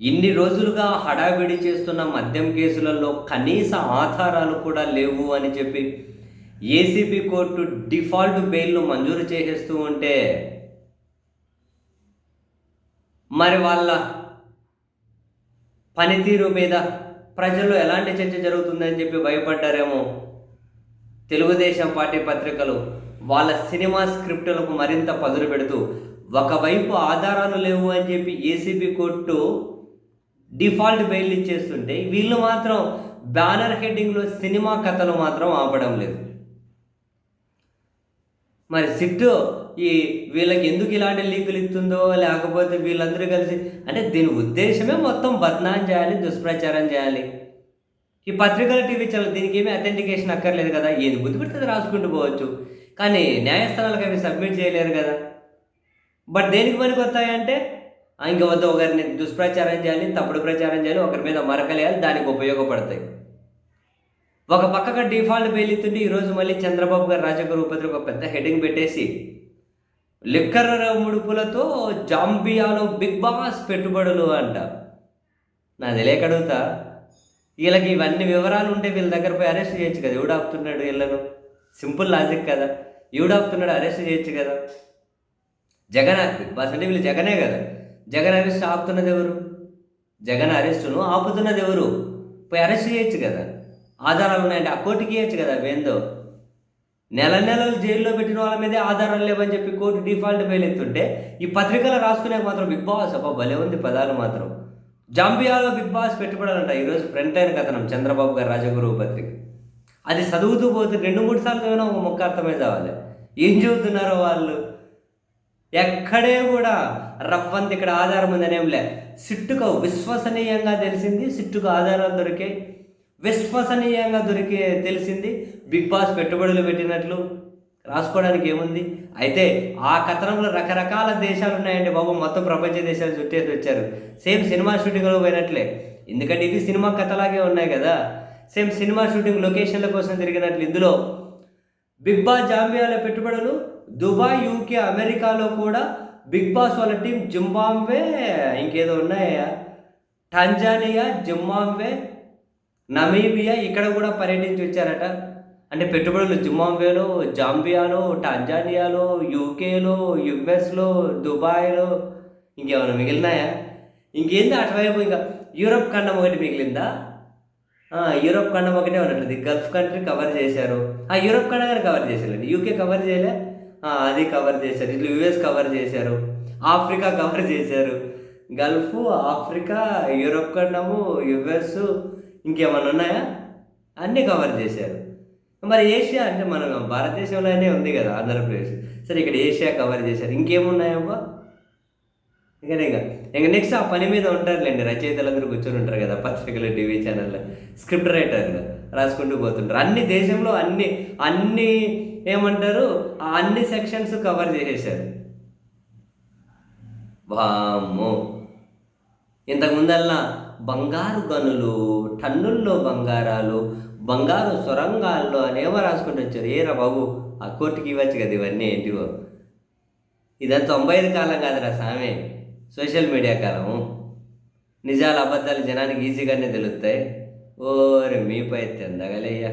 ఇన్ని రోజులుగా హడావిడి చేస్తున్న మద్యం కేసులలో కనీస ఆధారాలు కూడా లేవు అని చెప్పి ఏసీబీ కోర్టు డిఫాల్ట్ బెయిల్ను మంజూరు చేసేస్తూ ఉంటే మరి వాళ్ళ పనితీరు మీద ప్రజల్లో ఎలాంటి చర్చ జరుగుతుందని చెప్పి భయపడ్డారేమో తెలుగుదేశం పార్టీ పత్రికలు వాళ్ళ సినిమా స్క్రిప్టులకు మరింత పదులు పెడుతూ ఒకవైపు ఆధారాలు లేవు అని చెప్పి ఏసీబీ కోర్టు డిఫాల్ట్ బెయిల్ ఇచ్చేస్తుంటే వీళ్ళు మాత్రం బ్యానర్ హెడ్డింగ్లో సినిమా కథలు మాత్రం ఆపడం లేదు. మరి సిట్టు ఈ వీళ్ళకి ఎందుకు ఇలాంటి లీకులు ఇస్తుందో లేకపోతే వీళ్ళందరూ కలిసి అంటే దీని ఉద్దేశమే మొత్తం బద్నాం చేయాలి దుష్ప్రచారం చేయాలి. ఈ పత్రికల టీవీ ఛానల్ దీనికి ఏమీ అథెంటికేషన్ అక్కర్లేదు కదా? ఏది బుద్ధి పెడితే రాసుకుంటూ పోవచ్చు. కానీ న్యాయస్థానాలకు అవి సబ్మిట్ చేయలేరు కదా? బట్ దేనికి పనికి వస్తాయంటే ఇంక వద్ద ఒకరిని దుష్ప్రచారం చేయాలి తప్పుడు ప్రచారం చేయాలి ఒకరి మీద మరకలేయాలి దానికి ఉపయోగపడతాయి. ఒక పక్కగా డిఫాల్ట్ బెయిల్ ఇస్తుంటే ఈరోజు మళ్ళీ చంద్రబాబు గారు రాజగురు పత్రిక ఒక పెద్ద హెడ్డింగ్ పెట్టేసి లిక్కర్ ముడుపులతో జాంబియాలో బిగ్ బాస్ పెట్టుబడులు అంట. నా తెలియక అడుగుతా. వీళ్ళకి ఇవన్నీ వివరాలు ఉంటే వీళ్ళ దగ్గర పోయి అరెస్ట్ చేయొచ్చు కదా ఎవడాపుతున్నాడు వీళ్ళను. సింపుల్ లాజిక్ కదా. ఎవడాపుతున్నాడు అరెస్ట్ చేయొచ్చు కదా. జగన్ బిగ్ బాస్ అంటే వీళ్ళు జగనే కదా. జగన్ అరెస్ట్ ఆపుతున్నది ఎవరు జగన్ అరెస్టును ఆపుతున్నది ఎవరు పోయి అరెస్ట్ చేయొచ్చు కదా. ఆధారాలు ఉన్నాయంటే ఆ కోర్టుకి ఇవ్వచ్చు కదా వేందో నెల నెలలు జైల్లో పెట్టిన వాళ్ళ మీదే ఆధారాలు లేవని చెప్పి కోర్టు డిఫాల్ట్ బెయిల్ ఎత్తుంటే ఈ పత్రికలు రాసుకునే మాత్రం బిగ్ బాస్ అబ్బా భలే ఉంది పదాలు మాత్రం. జాంబియాలో బిగ్ బాస్ పెట్టుబడాలంట ఈరోజు ఫ్రంట్ లైన్ కథనం చంద్రబాబు గారు రాజగురువు పత్రిక. అది చదువుతూ పోతే రెండు మూడు సార్లు చదివినా ఒక మొక్క అర్థమై కావాలి ఏం చదువుతున్నారో వాళ్ళు? ఎక్కడే కూడా రవ్వంత ఇక్కడ ఆధారం ఉందనేం లే. సిట్టుకు విశ్వసనీయంగా తెలిసింది సిట్టుకు ఆధారాలు దొరికే విశ్వసనీయంగా దొరికే తెలిసింది బిగ్ బాస్ పెట్టుబడులు పెట్టినట్లు. రాసుకోవడానికి ఏముంది? అయితే ఆ కథనంలో రకరకాల దేశాలు ఉన్నాయండి బాబు. మొత్తం ప్రపంచ దేశాలు చుట్టేసి వచ్చారు. సేమ్ సినిమా షూటింగ్లో పోయినట్లే. ఎందుకంటే ఇది సినిమా కథలాగే ఉన్నాయి కదా. సేమ్ సినిమా షూటింగ్ లొకేషన్ల కోసం తిరిగినట్లు ఇందులో బిగ్ బాస్ జాంబియాల పెట్టుబడులు దుబాయ్ యూకే అమెరికాలో కూడా బిగ్ బాస్ వాళ్ళ టీం జింబాంబే ఇంకేదో ఉన్నాయా? టాంజానియా జింబాంబే నమీబియా ఇక్కడ కూడా పర్యటించి వచ్చారట. అంటే పెట్టుబడులు జింబాంబేలో జాంబియాలో టాంజానియాలో యూకేలో యుఎస్లో దుబాయ్లో ఇంకేమైనా మిగిలినాయా? ఇంకేంది అటువైపు ఇంకా? యూరప్ ఖండం ఒకటి మిగిలిందా? యూరప్ ఖండం ఒకటే ఉన్నట్టుంది. గల్ఫ్ కంట్రీ కవర్ చేశారు. ఆ యూరోప్ ఖండం కవర్ చేశారండి. యూకే కవర్ చేయలే. అది కవర్ చేశారు. ఇట్లా యుఎస్ కవర్ చేశారు. ఆఫ్రికా కవర్ చేశారు. గల్ఫ్ ఆఫ్రికా యూరోప్ ఖండము యుఎస్ ఇంకేమన్నా ఉన్నాయా? అన్నీ కవర్ చేశారు. మరి ఏషియా అంటే మన భారతదేశంలోనే ఉంది కదా ఆంధ్రప్రదేశ్. సరే ఇక్కడ ఏషియా కవర్ చేశారు. ఇంకేమున్నాయబ్బా? ఇంకా ఇక. ఇంకా నెక్స్ట్ ఆ పని మీద ఉంటారులేండి. రచయితలందరూ కూర్చొని ఉంటారు కదా పత్రికలు టీవీ ఛానల్లో స్క్రిప్ట్ రైటర్లు రాసుకుంటూ పోతుంటారు. అన్ని దేశంలో అన్ని అన్ని ఏమంటారు? ఆ అన్ని సెక్షన్స్ కవర్ చేసేసారు వామ్మో. ఇంతకుముందల్లా బంగారు గనులు టన్నుల్లో బంగారాలు బంగారు సొరంగాల్లో అనేవో రాసుకుంటూ వచ్చారు. ఏరా బాబు ఆ కోర్టుకి ఇవ్వచ్చు కదా ఇవన్నీ ఏంటివో? ఇదంతా తొంభై ఐదు కాలం కాదురా సామే. సోషల్ మీడియా కాలము. నిజాలు అబద్ధాలు జనానికి ఈజీగానే తెలుస్తాయి ఓరే మీపై తెందగలయ్యా